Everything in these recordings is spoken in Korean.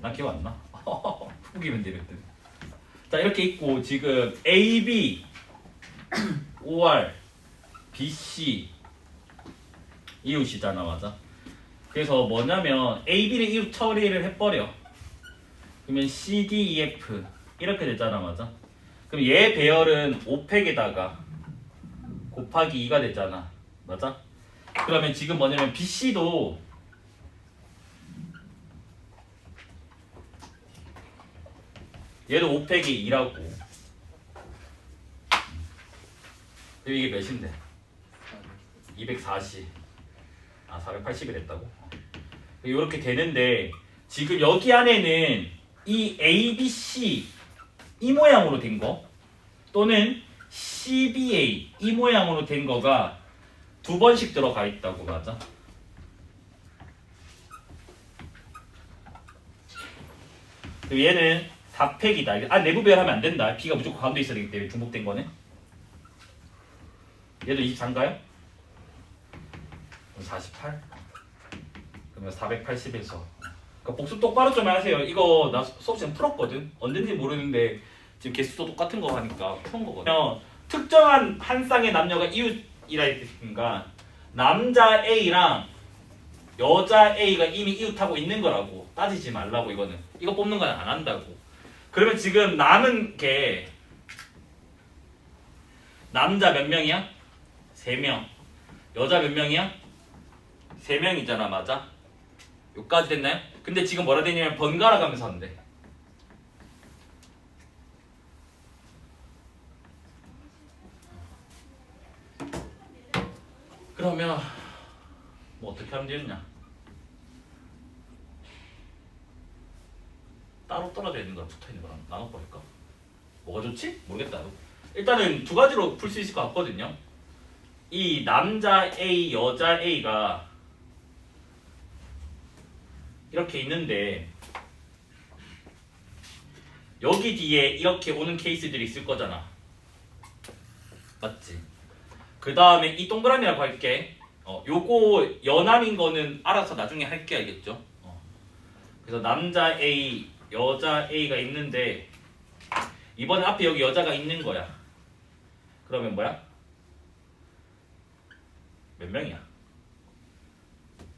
나 기억 안 나. 후기면 되거든. 자 이렇게 있고 지금 A, B, OR, B, C 이웃이잖아 맞아. 그래서 뭐냐면 A, B를 이웃 처리를 해버려. 그러면 C, D, E, F 이렇게 되잖아 맞아. 그럼 얘 배열은 5팩에다가 곱하기 2가 되잖아 맞아? 그러면 지금 뭐냐면 BC도 얘도 5팩이 2라고 그리고 이게 몇인데? 240. 아 480이 됐다고? 이렇게 되는데 지금 여기 안에는 이 A, B, C 이 모양으로 된 거 또는 CBA 이 모양으로 된 거가 두 번씩 들어가 있다고 맞아? 얘는 4팩이다. 아 내부 배열하면 안 된다. B가 무조건 가운데 있어야 되기 때문에 중복된 거는. 얘도 24인가요? 48. 그러면 480에서. 그러니까 복수 똑바로 좀 하세요. 이거 나 수업 시간 풀었거든. 언젠지 모르는데 지금 개수도 똑같은 거 하니까 푸는 거거든요. 특정한 한 쌍의 남녀가 이웃이라 했으니까 남자 A랑 여자 A가 이미 이웃하고 있는 거라고 따지지 말라고 이거는 이거 뽑는 건 안 한다고. 그러면 지금 남은 게 남자 몇 명이야? 세 명. 여자 몇 명이야? 세 명이잖아, 맞아? 여기까지 됐나요? 근데 지금 뭐라 되냐면 번갈아 가면서 한대. 그러면 뭐 어떻게 하면 되느냐? 따로 떨어져 있는 거랑 붙어 있는 거랑 나눠 버릴까? 뭐가 좋지? 모르겠다. 일단은 두 가지로 풀 수 있을 것 같거든요. 이 남자 A, 여자 A가 이렇게 있는데 여기 뒤에 이렇게 오는 케이스들이 있을 거잖아. 맞지? 그 다음에 이 동그라미라고 할게. 어, 요거 연함인 거는 알아서 나중에 할게 알겠죠? 어. 그래서 남자 A, 여자 A가 있는데 이번에 앞에 여기 여자가 있는 거야. 그러면 뭐야? 몇 명이야?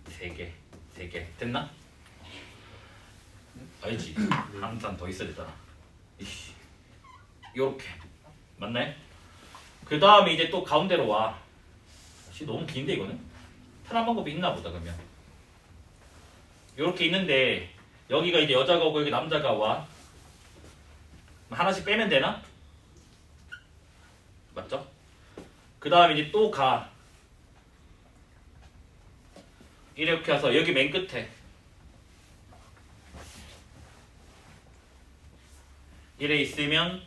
세 개, 세 개. 됐나? 알지? 한잔 더 있어야 되잖아. 이씨. 요렇게. 맞나요? 그 다음에 이제 또 가운데로 와. 씨 너무 긴데 이거는? 편한 방법이 있나 보다 그러면. 요렇게 있는데 여기가 이제 여자가 오고 여기 남자가 와. 하나씩 빼면 되나? 맞죠? 그 다음에 이제 또 가. 이렇게 해서 여기 맨 끝에 이래 있으면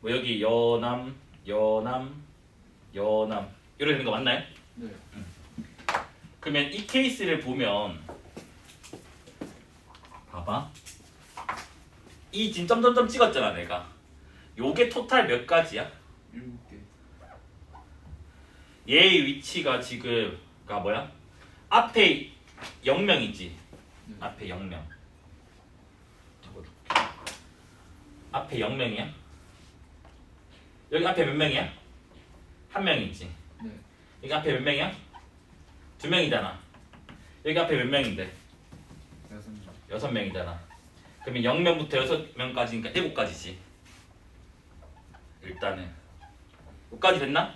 뭐 여기 여남 여남 여남 이렇게 되는 거 맞나요? 네. 그러면 이 케이스를 보면 봐봐 이 지금 점점점 찍었잖아 내가 요게 토탈 몇 가지야? 일곱 개. 얘의 위치가 지금가 뭐야? 앞에 0명이지 네. 앞에 0명 적어줄게 앞에 0명이야? 여기 앞에 몇 명이야? 한 명이지 네. 여기 앞에 몇 명이야? 두 명이잖아 여기 앞에 몇 명인데? 여섯 명. 명이잖아. 그러면 0명부터 여섯 명까지니까 일곱 가지지. 일단은 여기까지 됐나?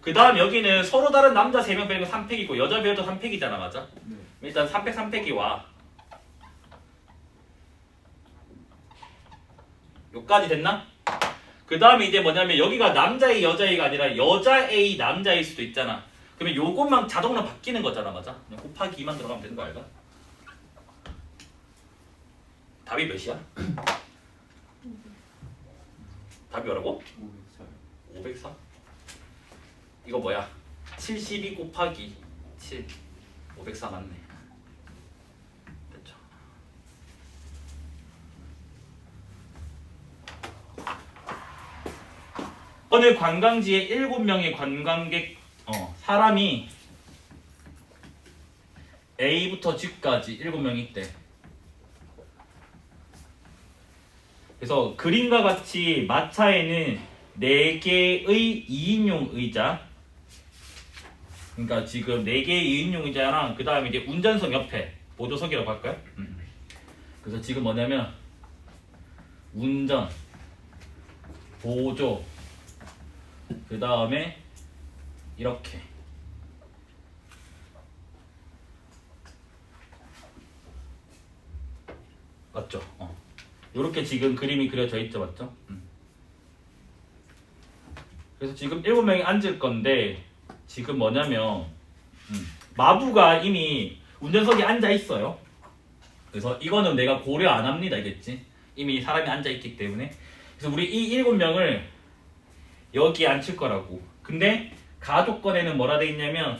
그 다음 여기는 서로 다른 남자 3명 빼고 3팩이고 여자 배우도 3팩이잖아 맞아? 네. 일단 3팩 3팩이 와. 여기까지 됐나? 그 다음에 이제 뭐냐면 여기가 남자 A 여자 A가 아니라 여자 A 남자 A일 수도 있잖아. 그러면 요것만 자동으로 바뀌는 거잖아 맞아? 곱하기 2만 들어가면 되는 거 알까? 답이 몇이야? 답이 뭐라고? 오백 살. 504? 이거 뭐야? 72 곱하기 7 504 맞네 됐죠 어느 관광지에 7명의 관광객 어, 사람이 A부터 G까지 7명 있대 그래서 그림과 같이 마차에는 4개의 2인용 의자 그러니까 지금 4개의 2인용 의자랑 그 다음에 이제 운전석 옆에 보조석이라고 할까요? 음. 그래서 지금 뭐냐면 운전 보조 그 다음에 이렇게 맞죠? 어. 이렇게 지금 그림이 그려져 있죠, 맞죠? 음. 그래서 지금 일곱 명이 앉을 건데 지금 뭐냐면 음, 마부가 이미 운전석에 앉아 있어요. 그래서 이거는 내가 고려 안 합니다, 알겠지? 이미 사람이 앉아 있기 때문에 그래서 우리 이 일곱 명을 여기에 앉힐 거라고. 근데 가족권에는 뭐라 돼 있냐면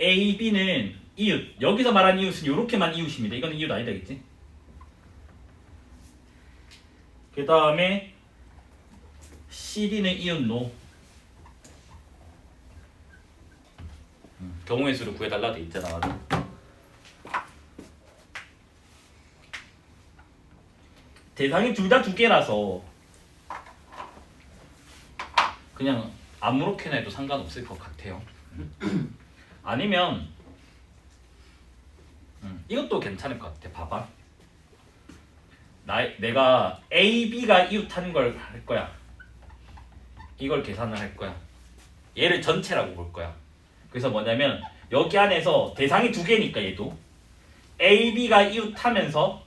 A, B는 이웃. 여기서 말하는 이웃은 이렇게만 이웃입니다. 이거는 이웃 아니다, 알겠지? 그 다음에 CD는 이웃노. 음, 경우의 수를 구해달라 돼 있잖아? 대상이 둘 다 두 개라서 그냥 아무렇게나 해도 상관없을 것 같아요. 아니면 음, 이것도 괜찮을 것 같아 봐봐 나 내가 A, B가 이웃하는 걸 할 거야. 이걸 계산을 할 거야. 얘를 전체라고 볼 거야. 그래서 뭐냐면 여기 안에서 대상이 두 개니까 얘도 A, B가 이웃하면서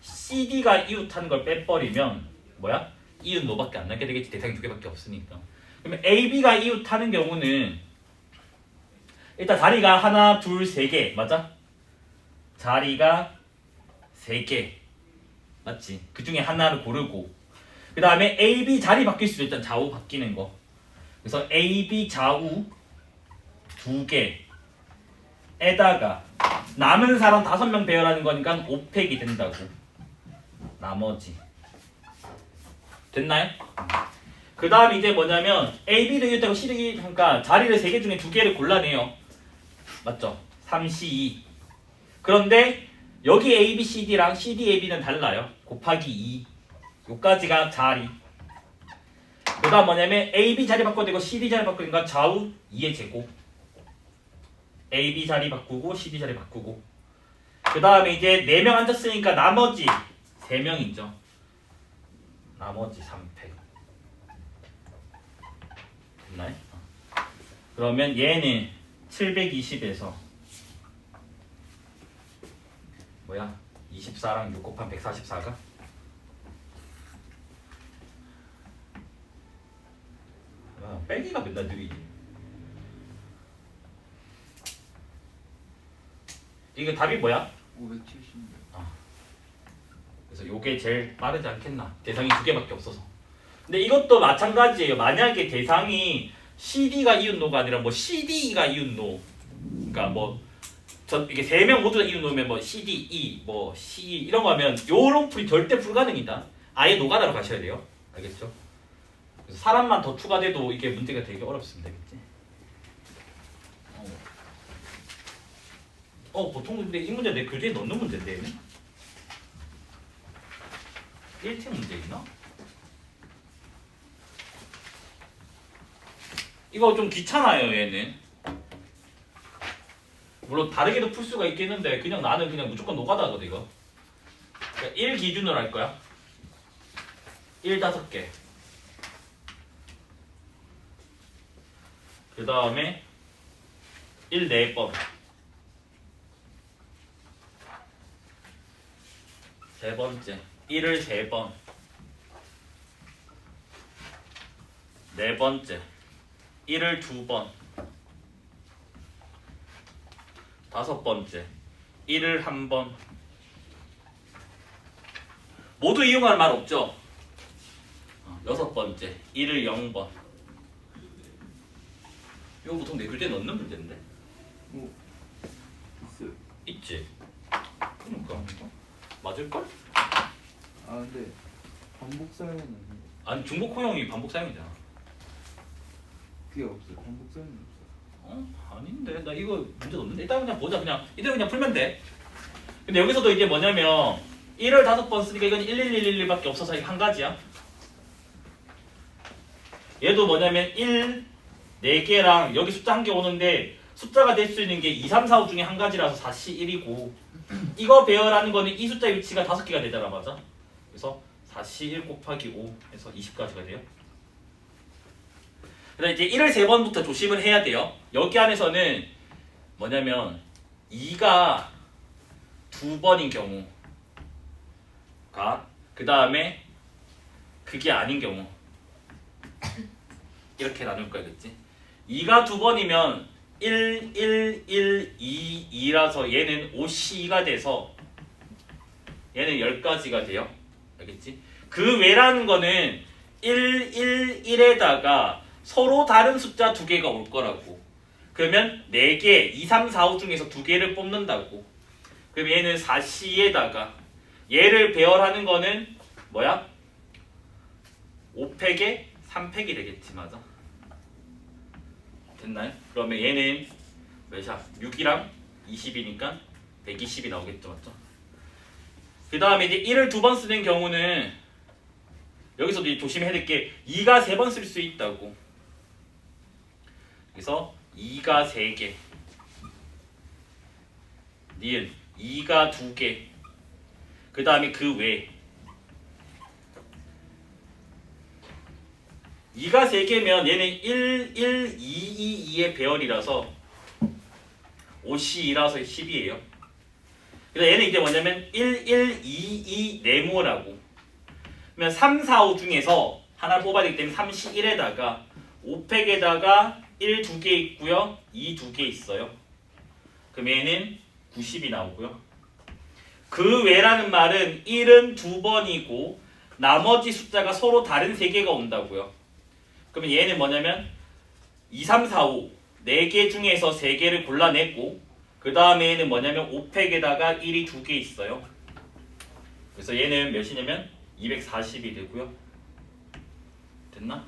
C, D가 이웃하는 걸 빼버리면 뭐야? 이웃 노밖에 안 나게 되겠지. 대상이 두 개밖에 없으니까. 그러면 A, B가 이웃하는 경우는 일단 자리가 하나, 둘, 세 개 맞아? 자리가 세 개. 맞지? 그 중에 하나를 고르고. 그 다음에 A, B 자리 바뀔 수도 일단 좌우 바뀌는 거. 그래서 A, B 좌우 두 개에다가 남은 사람 다섯 명 배열하는 거니까 5팩이 된다고. 나머지. 됐나요? 그 다음 이제 뭐냐면 A, B도 이겼다고 C도 이겼으니까 자리를 세 개 중에 두 개를 골라내요. 맞죠? 3, C, 2 그런데 여기 A, B, C, D랑 C, D, A, B는 달라요. 곱하기 2. 요까지가 자리. 그 다음 뭐냐면 A, B 자리 바꿔야 되고 C, D 자리 바꾸니까 좌우 2의 제곱. A, B 자리 바꾸고 C, D 자리 바꾸고. 그 다음에 이제 4명 앉았으니까 나머지 3명이죠. 나머지 3팩. 됐나요? 어. 그러면 얘는 720에서 뭐야? 24랑 6 곱하면 144가? 아, 빼기가 맨날 느리지. 이게 답이 뭐야? 570. 그래서 요게 제일 빠르지 않겠나? 대상이 두 개밖에 없어서. 근데 이것도 마찬가지예요. 만약에 대상이 CD가 이웃 노가 아니라 뭐 CD가 이웃 노. 그러니까 뭐 저 이게 세 명 모두 다 이웃 놓으면 뭐 CD, E, 뭐 C 이런 거 하면 요런 풀이 절대 불가능이다. 아예 노가다로 가셔야 돼요. 알겠죠? 사람만 더 추가돼도 이게 문제가 되게 어렵습니다. 그치? 어. 어 보통 근데 이 문제 내 교재에 넣는 문제인데 얘는? 1트 문제 있나? 이거 좀 귀찮아요 얘는 물론 다르게도 풀 수가 있겠는데 그냥 나는 그냥 무조건 노가다 하거든 이거. 그러니까 1 기준으로 할 거야. 1 다섯 개그 다음에 1 4번. 세 번째. 1을 세 번. 네 번째. 1을 두번 다섯 번째 1을 한 번 모두 이용할 말 없죠? 어, 여섯 번째 1을 0번 이거 보통 내 글자에 넣는 문제인데 뭐 있어요. 있지? 그러니까 맞을걸? 아 근데 반복 사용은. 아니 중복 호용이 반복 사용이잖아 그게 없어요. 반복 사용은 없 어? 아닌데 나 이거 문제 없는데 일단 그냥 보자 그냥 이대로 그냥 풀면 돼 근데 여기서도 이제 뭐냐면 1을 다섯 번 쓰니까 이건 11111밖에 없어서 한 가지야. 얘도 뭐냐면 1, 4개랑 여기 숫자 한 개 오는데 숫자가 될 수 있는 게 2, 3, 4, 5 중에 한 가지라서 4시 1이고 이거 배열하는 거는 이 숫자 위치가 다섯 개가 되잖아 맞아? 그래서 4시 1 곱하기 5 해서 20까지가 돼요. 그다음 이제 1을 세 번부터 조심을 해야 돼요. 여기 안에서는 뭐냐면 2가 두 번인 경우가 그 다음에 그게 아닌 경우 이렇게 나눌 거겠지. 2가 두 번이면 1, 1, 1, 2, 2라서 얘는 5C가 돼서 얘는 10가지가 돼요. 알겠지? 그 외라는 거는 1, 1, 1에다가 서로 다른 숫자 두 개가 올 거라고. 그러면 4개, 2, 3, 4, 5 중에서 두 개를 뽑는다고. 그럼 얘는 4C에다가 얘를 배열하는 거는 뭐야? 5팩에 3팩이 되겠지 맞아? 됐나요? 그러면 얘는 몇이야? 6이랑 20이니까 120이 나오겠죠 맞죠? 그 다음에 이제 1을 두 번 쓰는 경우는 여기서도 조심해야 될 게 2가 세 번 쓸 수 있다고 그래서 2가 3개. 니은 2가 2개. 그 다음에 그 외. 2가 3개면 얘는 1, 1, 2, 2, 2의 배열이라서 5C2라서 10이에요. 그래서 얘는 이제 뭐냐면 1, 1, 2, 2 네모라고. 그러면 3, 4, 5 중에서 하나 뽑아야 되기 때문에 31에다가 5팩에다가 1 두 개 있고요. 2 두 개 있어요. 그럼 얘는 90이 나오고요. 그 외라는 말은 1은 두 번이고 나머지 숫자가 서로 다른 세 개가 온다고요. 그러면 얘는 뭐냐면 2, 3, 4, 5 4개 중에서 3개를 골라냈고 그 다음에 얘는 뭐냐면 5팩에다가 1이 두 개 있어요. 그래서 얘는 몇이냐면 240이 되고요. 됐나?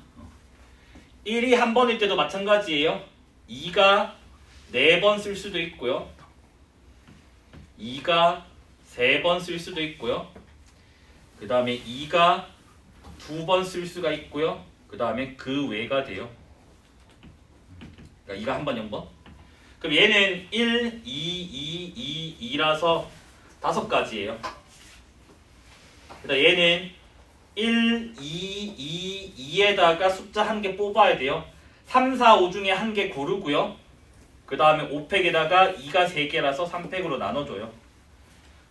어. 1이 한 번일 때도 마찬가지예요. 2가 4번 쓸 수도 있고요. 2가 3번 쓸 수도 있고요. 그 다음에 2가 두 번 쓸 수가 있고요. 그 다음에 그 외가 돼요. 그러니까 2가 한 번 0번. 그럼 얘는 1, 2, 2, 2, 2라서 다섯 가지예요. 그다음 얘는 1, 2, 2, 2에다가 숫자 한 개 뽑아야 돼요 3, 4, 5 중에 한 개 고르고요 그 다음에 5팩에다가 2가 3개라서 3팩으로 나눠줘요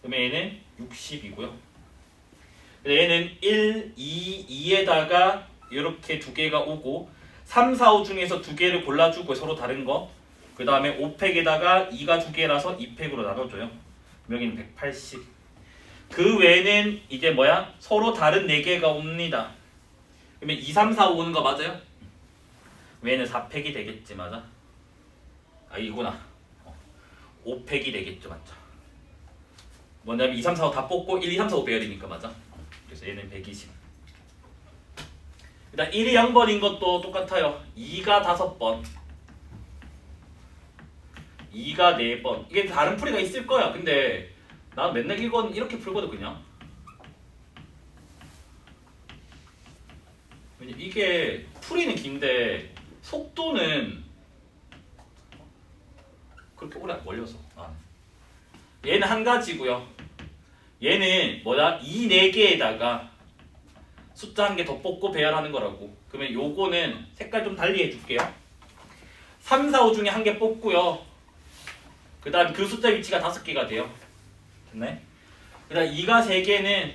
그러면 얘는 60이고요 얘는 1, 2, 2에다가 이렇게 두 개가 오고 3, 4, 5 중에서 두 개를 골라주고 서로 다른 거. 그 다음에 5팩에다가 2가 두 개라서 2팩으로 나눠줘요. 여기는 180. 그 외에는 이제 뭐야? 서로 다른 4개가 옵니다. 그러면 2, 3, 4, 5 오는 거 맞아요? 외에는 4팩이 되겠지 맞아? 아 이구나. 5팩이 되겠죠 맞죠? 뭐냐면 2, 3, 4, 5 다 뽑고 1, 2, 3, 4, 5 배열이니까 맞아? 그래서 얘는 120. 일단 1이 0번인 것도 똑같아요. 2가 5번. 2가 4번. 이게 다른 풀이가 있을 거야. 근데 나 맨날 이건 이렇게 풀거든 그냥. 이게 풀이는 긴데 속도는 그렇게 오래 안 걸려서. 아. 얘는 한 가지고요. 얘는 뭐야? 이네 개에다가 숫자 한 개 더 뽑고 배열하는 거라고. 그러면 요거는 색깔 좀 달리 해줄게요. 3, 4, 5 중에 한 개 뽑고요. 그 다음 그 숫자 위치가 다섯 개가 돼요. 됐네? 그 다음 2가 3개는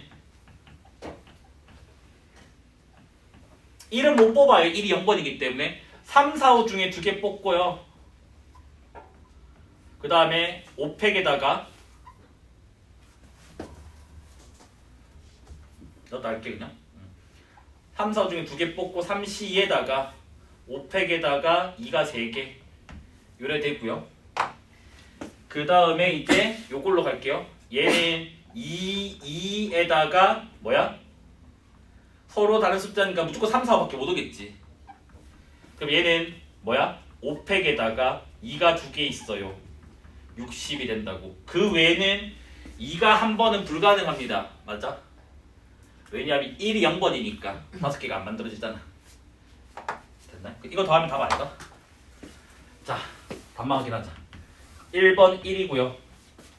1은 못 뽑아요. 1이 0번이기 때문에 3, 4, 5 중에 두 개 뽑고요. 그 다음에 5팩에다가 너도 할게 그냥 3, 4 중에 두 개 뽑고 3C에다가 5팩에다가 2가 3개 요래 되고요 그 다음에 이제 요걸로 갈게요 얘는 2, 2에다가 뭐야? 서로 다른 숫자니까 무조건 3, 4밖에 못 오겠지 그럼 얘는 뭐야? 5팩에다가 2가 두 개 있어요 60이 된다고 그 외에는 2가 한 번은 불가능합니다 맞아? 왜냐하면 1이 0번이니까 다섯 개가 안 만들어지잖아. 됐나? 이거 더하면 답 아닐까? 자, 답만 확인하자. 1번 1이고요.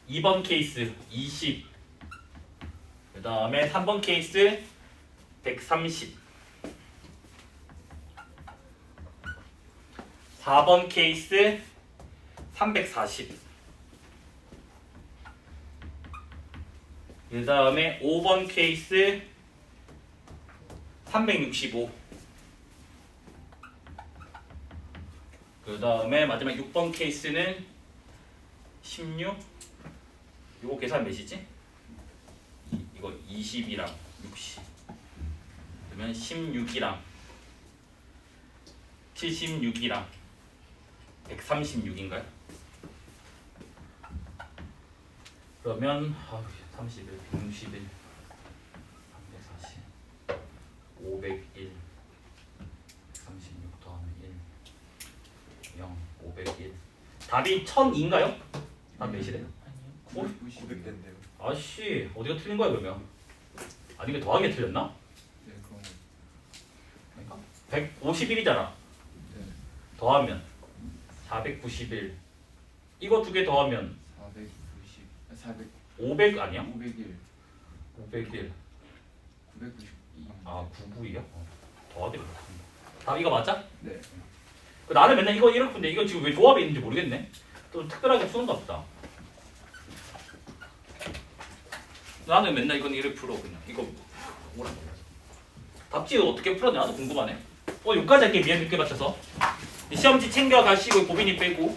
2번 케이스 20. 그 다음에 3번 케이스 130. 4번 케이스 340. 그 다음에 5번 케이스 365. 그 다음에 마지막 6번 케이스는 16. 이거 계산 몇이지? 이- 이거 20이랑 60. 그러면 16이랑 76이랑 136인가요? 그러면 아, 31, 161, 340, 501, 136 더하면 1, 0, 501. 답이 1002인가요? 답 몇이래? 아 니요. 990대인데요. 아씨 어디가 틀린 거야 그러면? 아니 이게 더하기 틀렸나? 네, 그럼 그러니까 151이잖아. 네. 더하면 491. 이거 두 개 더하면 490, 아, 400, 500 아니야? 501, 501. 992. 아 99이야? 어. 더하기 못한다. 다 이거 맞아? 네. 그 나는 맨날 이거 이렇게 푸는데 이거 지금 왜 조합이 있는지 모르겠네. 또 특별하게 푸는가 보다. 나는 맨날 이건 이렇게 풀어 그냥 이거 뭐라. 답지 어떻게 풀었냐 나도 궁금하네. 어 여기까지 할게 미안 늦게 맞춰서. 시험지 챙겨 가시고 고빈이 빼고